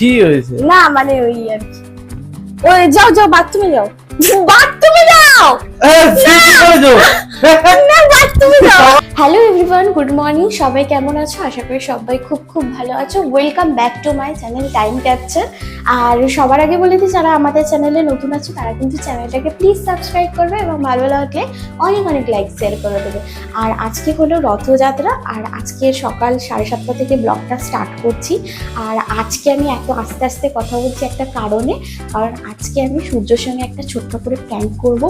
কি হয়েছে? না মানে ওই আর কি। ওই যাও যাও বাথরুমে যাও। বাথরুমে যাও। হ্যালো এভরিওয়ান গুড মর্নিং সবাই কেমন আছো? আশা করি সবাই খুব খুব ভালো আছো। Welcome back to my channel time capture আর সবার আগে বলে দিই যারা আমাদের চ্যানেলে নতুন আছো তারা কিন্তু চ্যানেলটাকে প্লিজ সাবস্ক্রাইব করবে এবং ভালো লাগলে অনেক অনেক লাইক শেয়ার করে দেবে। আর আজকে হলো রথযাত্রা আর আজকে সকাল সাড়ে সাতটা থেকে ব্লগটা স্টার্ট করছি। আর আজকে আমি এত আস্তে আস্তে কথা বলছি একটা কারণে কারণ আজকে আমি সূর্যর সঙ্গে একটা ছোট্ট করে প্যাঙ্ক করব।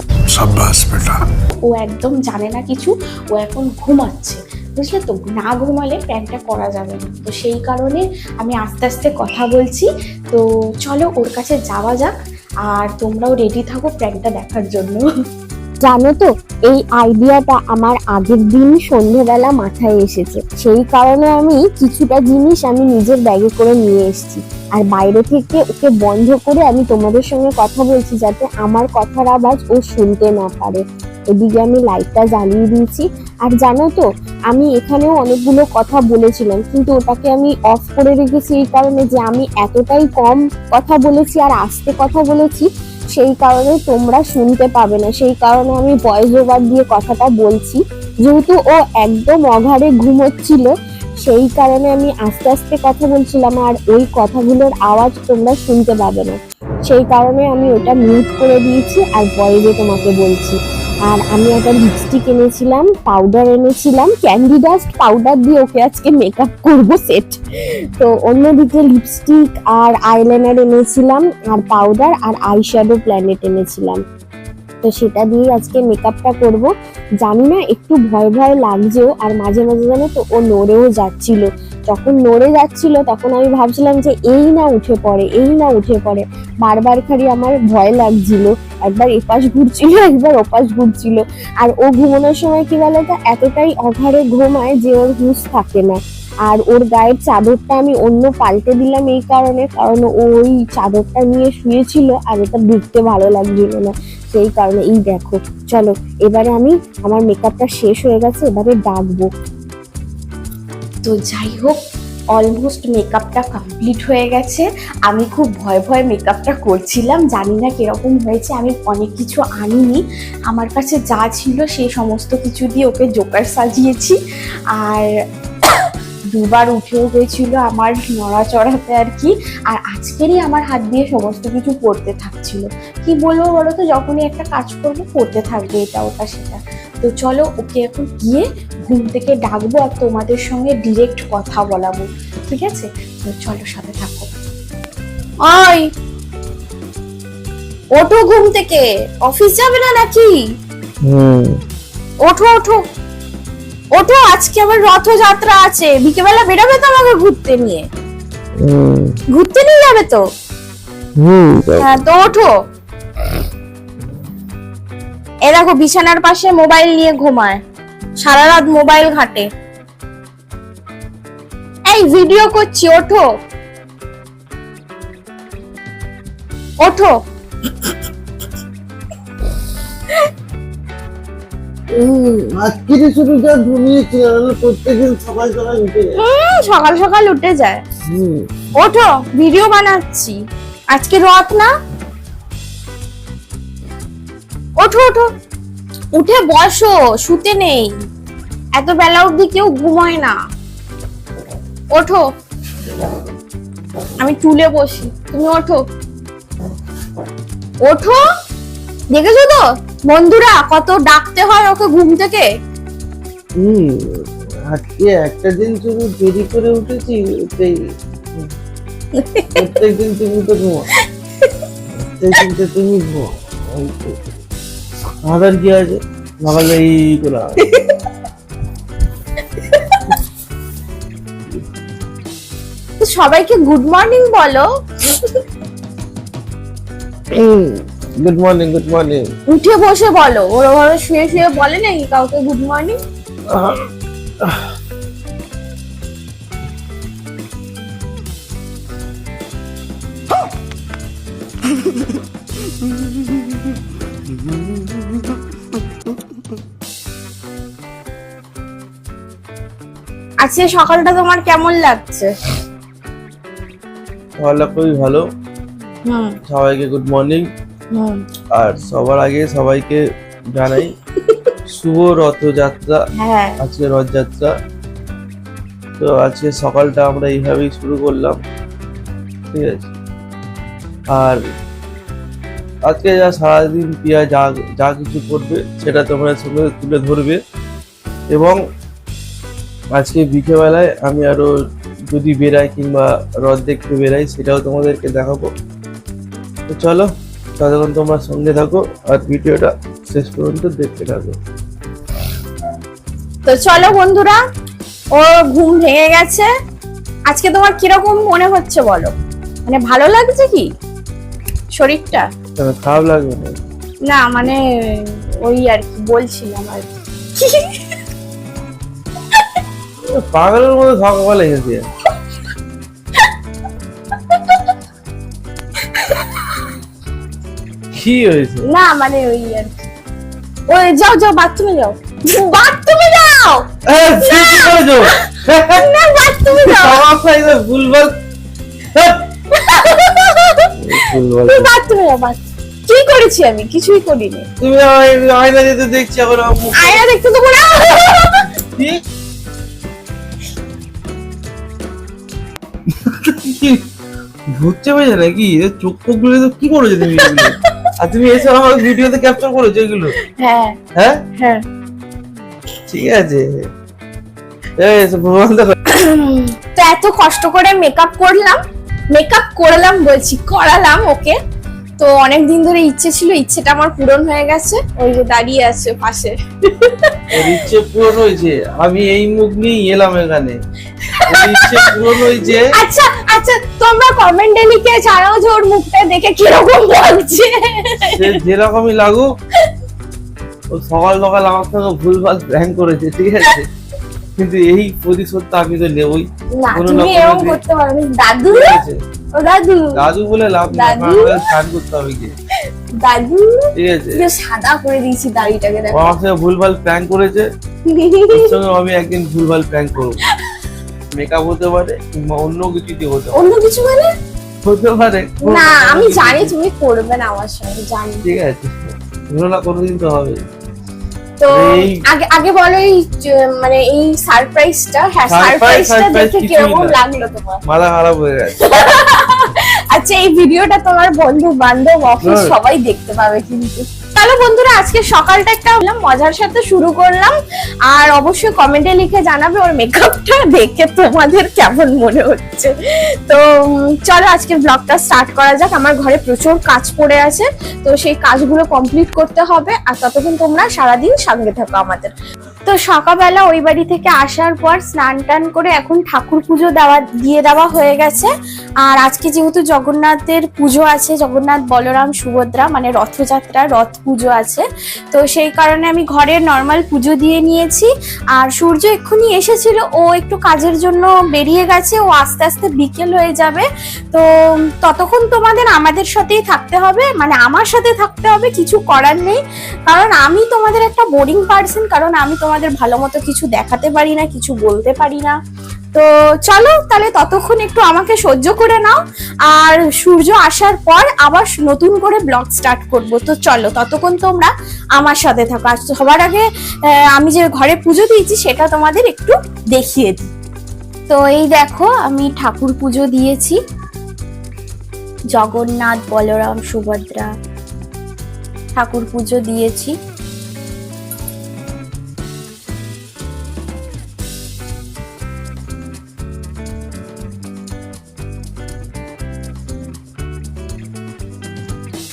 ও একদম জানে না কিছু, ও এখন ঘুমাচ্ছে। বুঝলে তো? না ঘুমালে প্যান্টটা করা যাবে না। তো সেই কারণে আমি আস্তে আস্তে কথা বলছি। তো চলো ওর কাছে যাওয়া যাক, আর তোমরাও রেডি থাকো প্র্যাঙ্কটা দেখার জন্য। জানো তো, এই আইডিয়াটা আমার আগের দিন সন্ধেবেলা মাথায় এসেছে। সেই কারণে আমি কিছুটা জিনিস আমি নিজের ব্যাগে করে নিয়ে এসেছি। আর বাইরে থেকে ওকে বন্ধ করে আমি তোমাদের সঙ্গে কথা বলছি যাতে আমার কথার আওয়াজ ও শুনতে না পারে। এদিকে আমি লাইটটা জ্বালিয়ে দিয়েছি। আর জানো তো, আমি এখানেও অনেকগুলো কথা বলেছিলাম, কিন্তু ওটাকে আমি অফ করে রেখেছি এই কারণে যে আমি এতটাই কম কথা বলেছি আর আস্তে কথা বলেছি সেই কারণে তোমরা শুনতে পাবে না। সেই কারণে আমি ভয়েস ওভার দিয়ে কথাটা বলছি। যেহেতু ও একদম অঘারে ঘুমোচ্ছিল, সেই কারণে আমি আস্তে আস্তে কথা বলছিলাম আর ওই কথাগুলোর আওয়াজ তোমরা শুনতে পাবে না। সেই কারণে আমি ওটা মিউট করে দিয়েছি আর ভয়েসে তোমাকে বলছি। আর আমি একটা লিপস্টিক এনেছিলাম পাউডার এনেছিলাম ক্যান্ডি ডাস্ট পাউডার দিয়ে ওকে আজকে মেকআপ করব সেট তো অন্যদিকে লিপস্টিক আর আইলাইনার এনেছিলাম, আর পাউডার আর আইশ্যাডো প্ল্যানেট এনেছিলাম। তো সেটা দিয়ে আজকে মেকআপটা করব। জানি না, একটু ভয় ভয় লাগছেও, আর মাঝে মাঝে জানো তো, ও নড়েও যাচ্ছিল। যখন নড়ে যাচ্ছিল, তখন আমি ভাবছিলাম যে, এই না উঠে পড়ে, এই না উঠে পড়ে। বারবার খালি আমার ভয় লাগছিল। একবার এপাশ ঘুরছিল, একবার ওপাশ ঘুরছিল। আর ও ঘুমানোর সময় কি বলতো, এতটাই অঘারে ঘুমায় যে ওর হুঁশ থাকে না। আর ওর গায়ের চাদরটা আমি অন্য পাল্টে দিলাম এই কারণে, কারণ ওই চাদরটা নিয়ে শুয়েছিল আর এটা দেখতে ভালো লাগছিল না। সেই কারণে, এই দেখো, চলো, এবারে আমি আমার মেকআপটা শেষ হয়ে গেছে, এবারে ডাকবো। তো যাই হোক অলমোস্ট মেকআপটা কমপ্লিট হয়ে গেছে। আমি খুব ভয় ভয় মেকআপটা করছিলাম, জানি না কীরকম হয়েছে, আমি অনেক কিছু আনিনি। আমার কাছে যা ছিল সেই সমস্ত কিছু দিয়ে ওকে জোকার সাজিয়েছি। আর দুবার উঠেও হয়েছিল আমার নড়াচড়াতে আর কি। আর আজকেরই আমার হাত দিয়ে সমস্ত কিছু পড়তে থাকছিল। কি বলব বলো তো? যখনই একটা কাজ করব পড়তে থাকবে এটা ওটা সেটা। তো চলো ওকে এখন গিয়ে ঘুম থেকে ডাকবো আর তোমাদের সঙ্গে ডিরেক্ট কথা বলাবো ঠিক আছে? তো চলো সাথে থাকো। ওই! ওঠো ঘুম থেকে। অফিস যাবে না নাকি? হুম। ওঠো ওঠো। ওঠো আজকে আবার রথযাত্রা আছে। বিকেবেলা বেরোবে তো আমাকে ঘুরতে নিয়ে। ঘুরতে নিয়ে যাবে তো? হ্যাঁ তো ওঠো। এ দেখো বিছানার পাশে মোবাইল নিয়ে ঘুমায়। সারা রাত মোবাইল ঘাটে। এই ভিডিও করছি ওঠো। ওঠো। আজকে শুধু যা প্রত্যেকদিন সকাল সকাল উঠে সকাল সকাল উঠে যায়। ওঠো ভিডিও বানাচ্ছি। আজকে রথ না? ওঠো ওঠো। উঠে বসো শুতে নেই। এত বেলা অবধি কেউ ঘুমোয় না। ওঠো। আমি টুলে বসি। তুমি ওঠো। ওঠো। দেখেছ তো? বন্ধুরা কত ডাকতে হয় ওকে ঘুম থেকে? হুম আজকে একটা দিন শুধু দেরি করে উঠেছি প্রত্যেকদিন তুমি তো ঘুমো। প্রত্যেকদিন তো তুমি ঘুমো। আমাদের কি আছে? সকালে এই করে সবাইকে গুড মর্নিং বলো। হুম। গুড মর্নিং গুড মর্নিং উঠে বসে বলো। ওরা ঘরে শুয়ে শুয়ে বলে নাকি কাউকে গুড মর্নিং আজকে সকালটা তোমার কেমন লাগছে? সকালটা খুবই ভালো। হুম। সবাইকে গুড মর্নিং আর সবার আগে সবাইকে জানাই শুভ রথযাত্রা হ্যাঁ। আজকে রথযাত্রা। তো আজকে সকালটা আমরা এইভাবেই শুরু করলাম। ঠিক আছে? আর আজকে যা সারাদিন পিয়া যা যা কিছু করবে সেটা তোমরা সঙ্গে তুলে ধরবে। এবং আজকে বিকেলবেলায় আমি আরও যদি বেরাই কিংবা রথ দেখতে বেরাই সেটাও তোমাদেরকে দেখাবো। তো চলো ততক্ষণ তোমরা সঙ্গে থাকো আর ভিডিওটা শেষ পর্যন্ত দেখতে থাকো। তো চলো বন্ধুরা ওর ঘুম ভেঙে গেছে। আজকে তোমার কীরকম মনে হচ্ছে বলো? মানে ভালো লাগছে কি? শরীরটা? খারাপ লাগবে না না মানে ওই আর কি বলছিলাম আর কি। পাগলের মতো সকালে এসেছে কি হয়েছে? না মানে ওই আর কি। ওই যাও যাও বাথরুমে যাও। বাথরুমে যাও! এ, কি করেছ? না বাথরুমে যাও। আমার সাইজে ভুলভাল। তুমি বাথরুমে যাও bathroom- কি করেছি আমি? কিছুই করিনি। তুমি আয়না যেতে দেখছি মুখ আয়না দেখতে কি? কি? ভূত চেপেছে নাকি? চোখ ফোকগুলো তো কি করেছ তুমি? আর তুমি এসে আমার ভিডিওতে ক্যাপচার করেছ এগুলো? হ্যাঁ। হ্যাঁ? হ্যাঁ। ঠিক আছে। কর। তো এত কষ্ট করে মেকআপ করলাম। মেকআপ করলাম বলছি করালাম ওকে। তো অনেক দিন ধরে ইচ্ছে ছিল ইচ্ছেটা আমার পূরণ হয়ে গেছে। ওই যে দাঁড়িয়ে আছে পাশে। ইচ্ছে পূরণ হয়েছে আমি এই মুখ নিয়ে এলাম এখানে। ইচ্ছে পূরণ হয়েছে আচ্ছা আচ্ছা তোমরা কমেন্টে লিখে জানাও যে ওর মুখটা দেখে কীরকম লাগছে যেরকমই লাগুক ও সকাল সকাল আমার সঙ্গে ভুলভাল প্ল্যান করেছে ঠিক আছে? কিন্তু এই প্রতিশোধটা আমি তো নেবই। না তুমি এরকম করতে পারো। দাদু? ও দাদু। দাদু বলে লাভ নেই? আমাকে স্নান করতে হবে গিয়ে। দাদু। ঠিক আছে। সাদা করে দিয়েছি দাড়িটাকে দেখো। আমার ভুলভাল প্ল্যান করেছে। সঙ্গে আমি একদিন ভুলভাল প্ল্যান করব। মেকআপ হতে পারে কিংবা অন্য কিছু দিয়ে হতে পারে। অন্য কিছু মানে? হতে পারে। না আমি জানি তুমি করবে না আমার সঙ্গে জানি। ঠিক আছে। কোনো না কোনোদিন তো হবে। তো আগে আগে বলো এই মানে এই সারপ্রাইজটা হ্যাঁ সারপ্রাইজটা দেখে কীরকম লাগল তোমার? মালা হয়ে গেছে। আচ্ছা এই ভিডিওটা তোমার বন্ধু বান্ধব অফিস হ্যাঁ। সবাই দেখতে পাবে কিন্তু। তাহলে বন্ধুরা, আজকে সকালটা একটা মজার সাথে শুরু করলাম। আর অবশ্যই কমেন্টে লিখে জানাবে ওর মেকআপটা দেখে তোমাদের কেমন মনে হচ্ছে। তো চলো আজকে ব্লগটা স্টার্ট করা যাক। আমার ঘরে প্রচুর কাজ পড়ে আছে, তো সেই কাজগুলো কমপ্লিট করতে হবে। আর ততক্ষণ তোমরা সারাদিন সঙ্গে থাকো আমাদের। তো সকালবেলা ওই বাড়ি থেকে আসার পর স্নান টান করে এখন ঠাকুর পুজো দেওয়া, দিয়ে দেওয়া হয়ে গেছে। আর আজকে যেহেতু জগন্নাথের পুজো আছে, জগন্নাথ, বলরাম, সুভদ্রা মানে রথযাত্রা, রথ পুজো আছে, তো সেই কারণে আমি ঘরের নর্মাল পুজো দিয়ে নিয়েছি। আর সূর্য এক্ষুনি এসেছিল, ও একটু কাজের জন্য বেরিয়ে গেছে, ও আস্তে আস্তে বিকেল হয়ে যাবে। তো ততক্ষণ তোমাদের আমাদের সাথেই থাকতে হবে মানে আমার সাথে থাকতে হবে, কিছু করার নেই। কারণ আমি তোমাদের একটা বোরিং পার্সন কারণ আমি তোমাদের ভালো মতো কিছু দেখাতে পারি না, কিছু বলতে পারি না। তো চলো তাহলে ততক্ষণ একটু আমাকে সহ্য করে নাও। আর সূর্য আসার পর আবার নতুন করে ব্লগ স্টার্ট করব। তো চলো ততক্ষণ তোমরা আমার সাথে থাকো। আর সবার আগে আমি যে ঘরে পুজো দিয়েছি সেটা তোমাদের একটু দেখিয়ে দিই। তো এই দেখো আমি ঠাকুর পুজো দিয়েছি। জগন্নাথ, বলরাম, সুভদ্রা ঠাকুর পুজো দিয়েছি।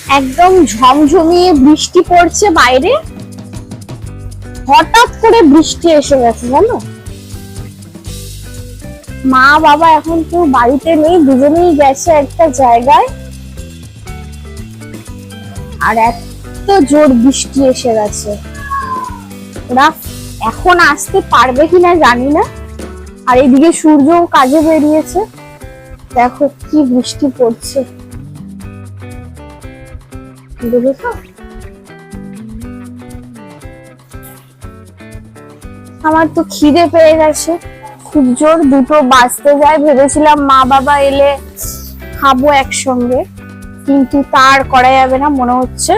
একদম ঝমঝমিয়ে বৃষ্টি পড়ছে বাইরে। হঠাৎ করে বৃষ্টি এসে গেছে, জানো? মা, বাবা এখন কেউ বাড়িতে নেই, দুজনেই গেছে একটা জায়গায়। আর এত জোর বৃষ্টি এসে গেছে। ওরা এখন আসতে পারবে কিনা জানি না। আর এদিকে সূর্য কাজে বেরিয়েছে। দেখো কি বৃষ্টি পড়ছে। দেখেছ আমার তো খিদে পেয়ে গেছে। খুব জোর দুটো বাজতে যায়। ভেবেছিলাম মা বাবা এলে খাব একসঙ্গে। কিন্তু তার করা যাবে না, মনে হচ্ছে।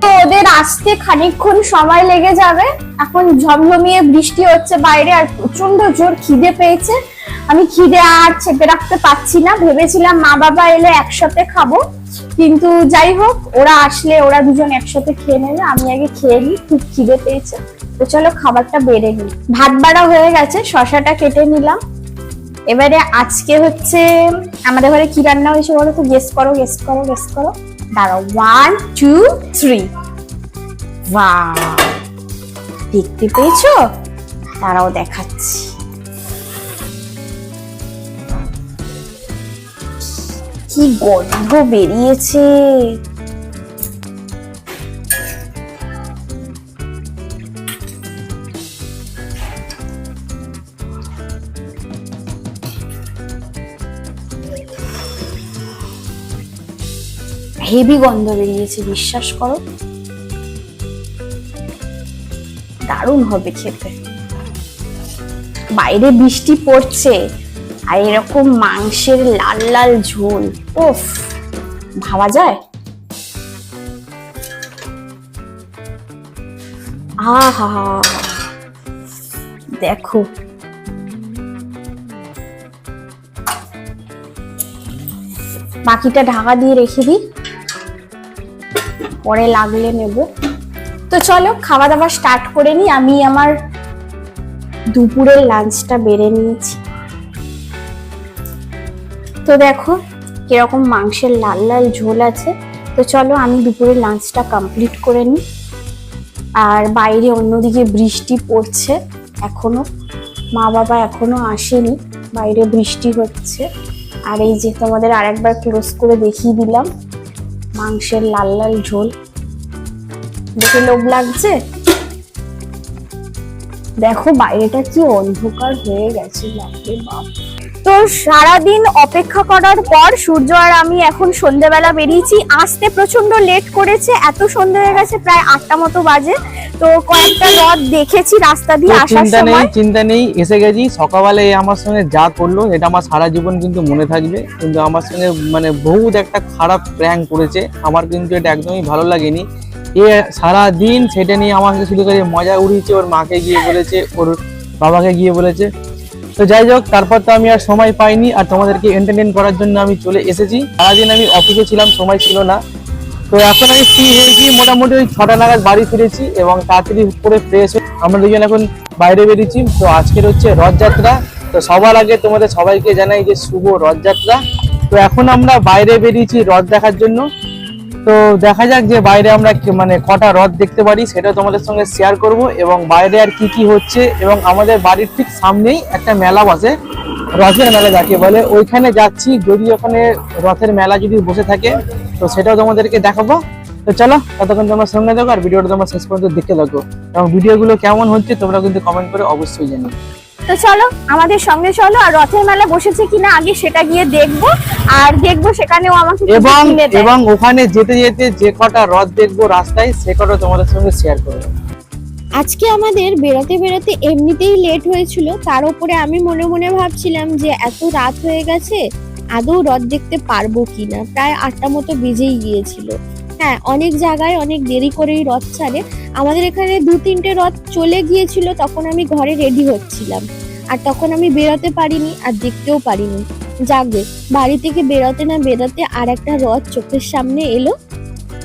তো ওদের আসতে খানিকক্ষণ সময় লেগে যাবে। এখন ঝমঝমিয়ে বৃষ্টি হচ্ছে বাইরে আর প্রচণ্ড জোর খিদে পেয়েছে। আমি খিদে আর চেপে রাখতে পারছি না। ভেবেছিলাম মা বাবা এলে একসাথে খাব। কিন্তু যাই হোক, ওরা আসলে ওরা দুজন একসাথে খেয়ে নেবে, আমি আগে খেয়ে নিই, খুব খিদে পেয়েছে। তো চলো খাবারটা বেড়ে নিই। ভাত বাড়া হয়ে গেছে, শশাটা কেটে নিলাম। এবারে আজকে হচ্ছে, আমাদের ঘরে কি রান্না হয়েছে বলো তো? গেস করো গেস করো গেস করো। দাঁড়াও ওয়ান টু থ্রি দেখতে পেয়েছ? তারাও দেখাচ্ছি। কি গন্ধ বেরিয়েছে? হেভি গন্ধ বেরিয়েছে বিশ্বাস করো। দারুণ হবে খেতে। বাইরে বৃষ্টি পড়ছে। আর এরকম মাংসের লাল লাল ঝোল ওফ ভাবা যায়? আহা, দেখো। বাকিটা ঢাকা দিয়ে রেখে দিই। পরে লাগলে নেব। তো চলো, খাওয়া দাওয়া স্টার্ট করে নিই। আমি আমার দুপুরের লাঞ্চটা বেড়ে নিয়েছি। তো দেখো কীরকম মাংসের লাল লাল ঝোল আছে। তো চলো আমি দুপুরের লাঞ্চটা কমপ্লিট করে নিই। আর বাইরে অন্যদিকে বৃষ্টি পড়ছে এখনও। মা বাবা এখনও আসেনি, বাইরে বৃষ্টি হচ্ছে। আর এই যে তোমাদের আরেকবার ক্লোজ করে দেখিয়ে দিলাম, মাংসের লাল লাল ঝোল। দেখে লোভ লাগছে? দেখো বাইরেটা কি অন্ধকার হয়ে গেছে, বাপরে বাপ। তো সারাদিন অপেক্ষা করার পর সূর্য আর আমি এখন সন্ধ্যেবেলা বেরিয়েছি। আসতে প্রচণ্ড লেট করেছে এত সন্ধ্যে হয়ে গেছে প্রায় আটটা মতো বাজে। তো কয়েকটা রথ দেখেছি রাস্তা দিয়ে আসার চিন্তা নেই চিন্তা নেই এসে গেছি। সকালবেলা আমার সঙ্গে যা করল এটা আমার সারা জীবন কিন্তু মনে থাকবে। কিন্তু আমার সঙ্গে মানে বহুত একটা খারাপ প্র্যাঙ্ক করেছে। আমার কিন্তু এটা একদমই ভালো লাগেনি। এ সারা দিন সেটা নিয়ে আমার সাথে শুধু করে মজা উড়িয়েছে। ওর মাকে গিয়ে বলেছে ওর বাবাকে গিয়ে বলেছে তো যাই হোক, তারপর তো আমি আর সময় পাইনি আর তোমাদেরকে এন্টারটেন করার জন্য আমি চলে এসেছি। সারাদিন আমি অফিসে ছিলাম, সময় ছিল না। তো এখন আমি ফ্রি হয়েছি, মোটামুটি ওই ছটা নাগাদ বাড়ি ফিরেছি এবং তাড়াতাড়ি করে ফ্রেশ হয়ে আমরা দুজন এখন বাইরে বেরিয়েছি। তো আজকের হচ্ছে রথযাত্রা। তো সবার আগে তোমাদের সবাইকে জানাই যে শুভ রথযাত্রা। তো এখন আমরা বাইরে বেরিয়েছি রথ দেখার জন্য। তো দেখা যাক যে বাইরে আমরা মানে কটা রথ দেখতে পারি, সেটা তোমাদের সঙ্গে শেয়ার করব এবং বাইরে আর কি কি হচ্ছে এবং আমাদের বাড়ির ঠিক সামনেই একটা মেলা বসে, রথের মেলা যাকে বলে। ওইখানে যাচ্ছি, যদি ওখানে রথের মেলা যদি বসে থাকে, তো সেটাও তোমাদেরকে দেখাবো। তো চলো, ততক্ষণ তোমরা সঙ্গে থাকো আর ভিডিওটা তোমরা শেষ পর্যন্ত দেখতে থাকো। এবং ভিডিওগুলো কেমন হচ্ছে তোমরা কিন্তু কমেন্ট করে অবশ্যই জানিও। তো চলো আমাদের সঙ্গে চলো আর রথের মেলা বসেছে কিনা আগে সেটা গিয়ে দেখব আর দেখব সেখানেও আমাকে এবং এবং ওখানে যেতে যেতে যে কটা রথ দেখব রাস্তায় সে কটা তোমাদের সঙ্গে শেয়ার করব। আজকে আমাদের বেরোতে বেরোতে এমনিতেই লেট হয়েছিল তার উপরে আমি মনে মনে ভাবছিলাম যে এত রাত হয়ে গেছে আদৌ রথ দেখতে পারব কিনা? প্রায় আটটা মতো বেজেই গিয়েছিল। হ্যাঁ অনেক জায়গায় অনেক দেরি করেই রথ ছাড়ে। আমাদের এখানে দু তিনটে রথ চলে গিয়েছিল, তখন আমি ঘরে রেডি হচ্ছিলাম। আর তখন আমি বেরোতে পারিনি আর দেখতেও পারিনি। যাকে বাড়ি থেকে বেরোতে না বেরোতে আর একটা রথ চোখের সামনে এলো।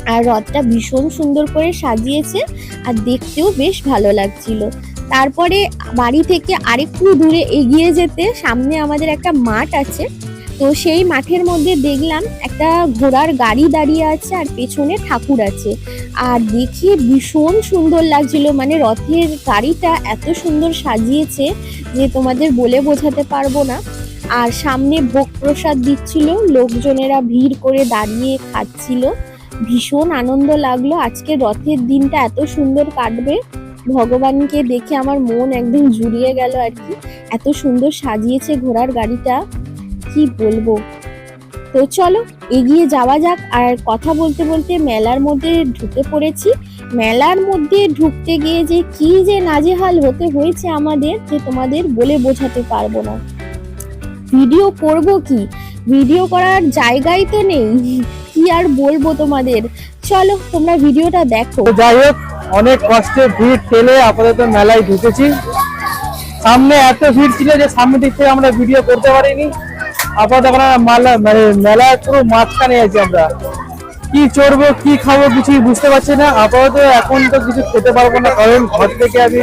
আর রথটা ভীষণ সুন্দর করে সাজিয়েছে আর দেখতেও বেশ ভালো লাগছিল। তারপরে বাড়ি থেকে আরেকটু দূরে এগিয়ে যেতে সামনে আমাদের একটা মাঠ আছে। তো সেই মাঠের মধ্যে দেখলাম একটা ঘোড়ার গাড়ি দাঁড়িয়ে আছে আর পেছনে ঠাকুর আছে। আর দেখে ভীষণ সুন্দর লাগছিল মানে রথের গাড়িটা এত সুন্দর সাজিয়েছে যে তোমাদের বলে বোঝাতে পারব না। আর সামনে ভোগ প্রসাদ দিচ্ছিল, লোকজনেরা ভিড় করে দাঁড়িয়ে খাচ্ছিল। ভীষণ আনন্দ লাগল, আজকে রথের দিনটা এত সুন্দর কাটবে। ভগবানকে দেখে আমার মন একদম জুড়িয়ে গেল আর কি। এত সুন্দর সাজিয়েছে ঘোড়ার গাড়িটা। কি বলব? তো চলো, এগিয়ে যাওয়া যাক। আর কথা বলতে বলতে মেলার মধ্যে ঢুকে পড়েছি। মেলার মধ্যে ঢুকতে গিয়ে যে কি যে নাজেহাল হতে হয়েছে আমাদের, যে তোমাদের বলে বোঝাতে পারব না। ভিডিও করব কি? ভিডিও করার জায়গাই তো নেই। কি আর বলব তোমাদের? চলো, তোমরা ভিডিওটা দেখো। যাই হোক, অনেক কষ্টে ভিড় ঠেলে আপাতত মেলায় ঢুকেছি। সামনে এত ভিড় ছিল যে সামনে দিক থেকে আমরা ভিডিও করতে পারিনি। আপাতত এখন মালা মানে মেলায় পুরো মাঝখানে আছি আমরা। কি চড়বো, কি খাব কিছুই বুঝতে পারছি না। আপাতত এখন তো কিছু খেতে পারব না, কারণ ঘর থেকে আমি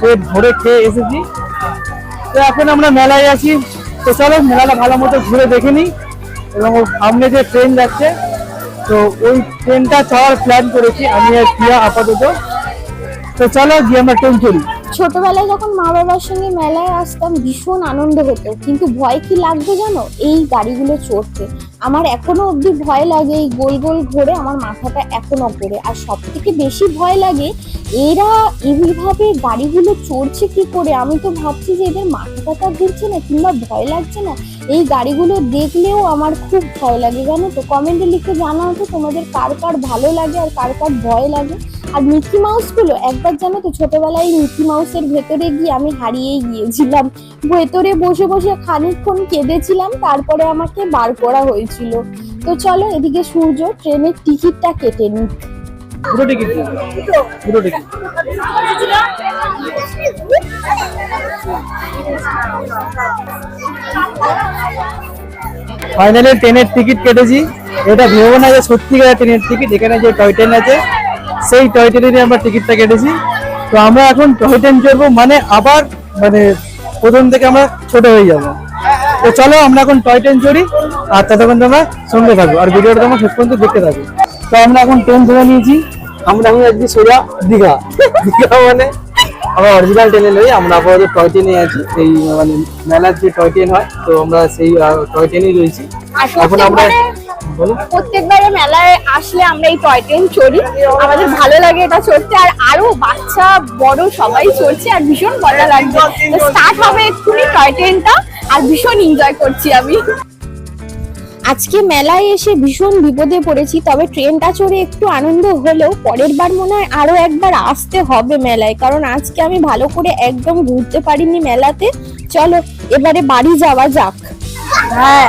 পেট ভরে খেয়ে এসেছি। তো এখন আমরা মেলায় আছি। তো চলো, মেলাটা ভালো মতো ঘুরে দেখে নিই। এবং সামনে যে ট্রেন যাচ্ছে, তো ওই ট্রেনটা চড়ার প্ল্যান করেছি আমি আর প্রিয়া আপাতত। তো চলো, গিয়ে আমরা ট্রেন চড়ি ছোটবেলায় যখন মা বাবার সঙ্গে মেলায় আসতাম, ভীষণ আনন্দ হতো। কিন্তু ভয় কি লাগতো জানো? এই গাড়িগুলো চড়তে। আমার এখনও অবধি ভয় লাগে এই গোল গোল ঘোরে, আমার মাথাটা এখনও করে আর সব থেকে বেশি ভয় লাগে, এরা এইভাবে গাড়িগুলো চড়ছে কি করে? আমি তো ভাবছি যে এদের মাথা টাথা ঘুরছে না, কিংবা ভয় লাগছে না? এই গাড়িগুলো দেখলেও আমার খুব ভয় লাগে, জানো তো? কমেন্টে লিখে জানাও তো তোমাদের কার কার ভালো লাগে আর কার কার ভয় লাগে। আর মিকি মাউসগুলো, একবার জানো তো ছোটবেলায় মিকি মাউসের ভেতরে গিয়ে আমি হারিয়েই গিয়েছিলাম। ভেতরে বসে বসে খানিকক্ষণ কেঁদেছিলাম, তারপরে আমাকে বার করা হয়েছিল। তো চলো এদিকে সূর্য ট্রেনের টিকিটটা কেটে নি ফাইনালি ট্রেনের টিকিট কেটেছি। এটা ভেবো না যে সত্যিকারের ট্রেনের টিকিট, এখানে যে টয় ট্রেন আছে সেই টয় ট্রেনেরই আমরা টিকিটটা কেটেছি। তো আমরা এখন টয় ট্রেন চড়বো মানে আবার মানে প্রথম থেকে আমরা ছোট হয়ে যাব। তো চলো আমরা এখন টয় ট্রেন চড়ি আর ততক্ষণ তোমরা সঙ্গে থাকব আর ভিডিওটা তোমরা শেষ পর্যন্ত দেখতে থাকব তো আমরা এখন ট্রেন ধরে নিয়েছি। আমরা এখন আজকে সোজা দীঘা। দীঘা মানে আমরা অরিজিনাল ট্রেনে নই আমরা আপাতত টয় ট্রেনে আছি। এই মানে মেলার যে টয় ট্রেন হয় তো আমরা সেই টয় ট্রেনেই রয়েছি। এখন আমরা প্রত্যেকবারে- মেলায় আসলে আমরা এই টয় ট্রেন চড়ি। আমাদের ভালো লাগে এটা চড়তে আর আরও বাচ্চা বড় সবাই চড়ছে আর ভীষণ মজা লাগছে। স্টার্ট হবে এক্ষুনি টয় ট্রেনটা আর ভীষণ এনজয় করছি আমি। আজকে মেলায় এসে ভীষণ বিপদে পড়েছি তবে ট্রেনটা চড়ে একটু আনন্দ হলেও পরের বার মনে হয় আরও একবার আসতে হবে মেলায় কারণ আজকে আমি ভালো করে একদম ঘুরতে পারিনি মেলাতে। চলো এবারে বাড়ি যাওয়া যাক। হ্যাঁ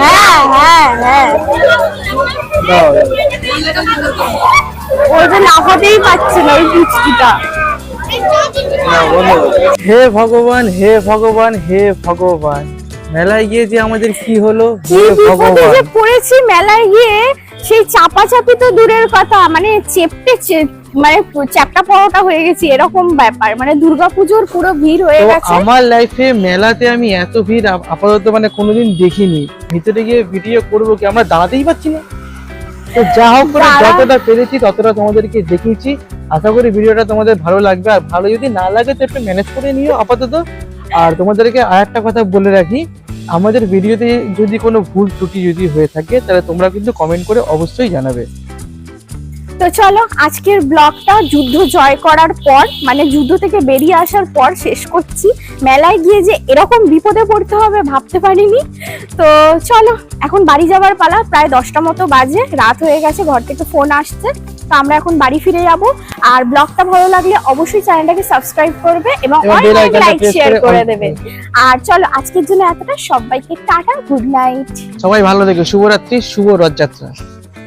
হ্যাঁ হ্যাঁ হ্যাঁ। ওই যে লাফাতেই পাচ্ছে না ওই পুচকিটা না, বন্ধ করো। হে ভগবান হে ভগবান হে ভগবান। মেলায় গিয়ে যে আমাদের কি হলো? হে ভগবান। যে পড়েছি মেলায় গিয়ে সেই চাপাচাপি তো দূরের কথা মানে চেপটে চে- মানে চ্যাপটা পড়াটা হয়ে গেছি এরকম ব্যাপার। মানে দুর্গাপুজোর পুরো ভিড় হয়ে গেছে। আমার লাইফে মেলাতে আমি এত ভিড় আপাতত মানে কোনোদিন দেখিনি। ভিতরে গিয়ে ভিডিও করব কি আমরা দাঁড়াতেই পাচ্ছি না। তো যা হোক করে যতটা পেরেছি ততটা তোমাদেরকে দেখিয়েছি। আশা করি ভিডিওটা তোমাদের ভালো লাগবে। আর ভালো যদি না লাগে তো একটু ম্যানেজ করে নিও আপাতত। আর তোমাদেরকে আর একটা কথা বলে রাখি আমাদের ভিডিওতে যদি কোনো ভুল ত্রুটি যদি হয়ে থাকে তাহলে তোমরা কিন্তু কমেন্ট করে অবশ্যই জানাবে। তো চলো আজকের ব্লগটা যুদ্ধ জয় করার পর মানে যুদ্ধ থেকে বেরিয়ে আসার পর শেষ করছি। মেলায় গিয়ে যে এরকম বিপদে পড়তে হবে ভাবতে পারিনি। তো চলো এখন বাড়ি যাবার পালা প্রায় দশটা মতো বাজে রাত হয়ে গেছে ঘর থেকে ফোন আসছে। তো আমরা এখন বাড়ি ফিরে যাব। আর ব্লগটা ভালো লাগলে অবশ্যই চ্যানেলটাকে সাবস্ক্রাইব করবে এবং অনেক লাইক শেয়ার করে করে দেবে। আর চলো আজকের জন্য এতটা সবাইকে টাটা গুড নাইট সবাই ভালো থেকো শুভরাত্রি শুভ রথযাত্রা।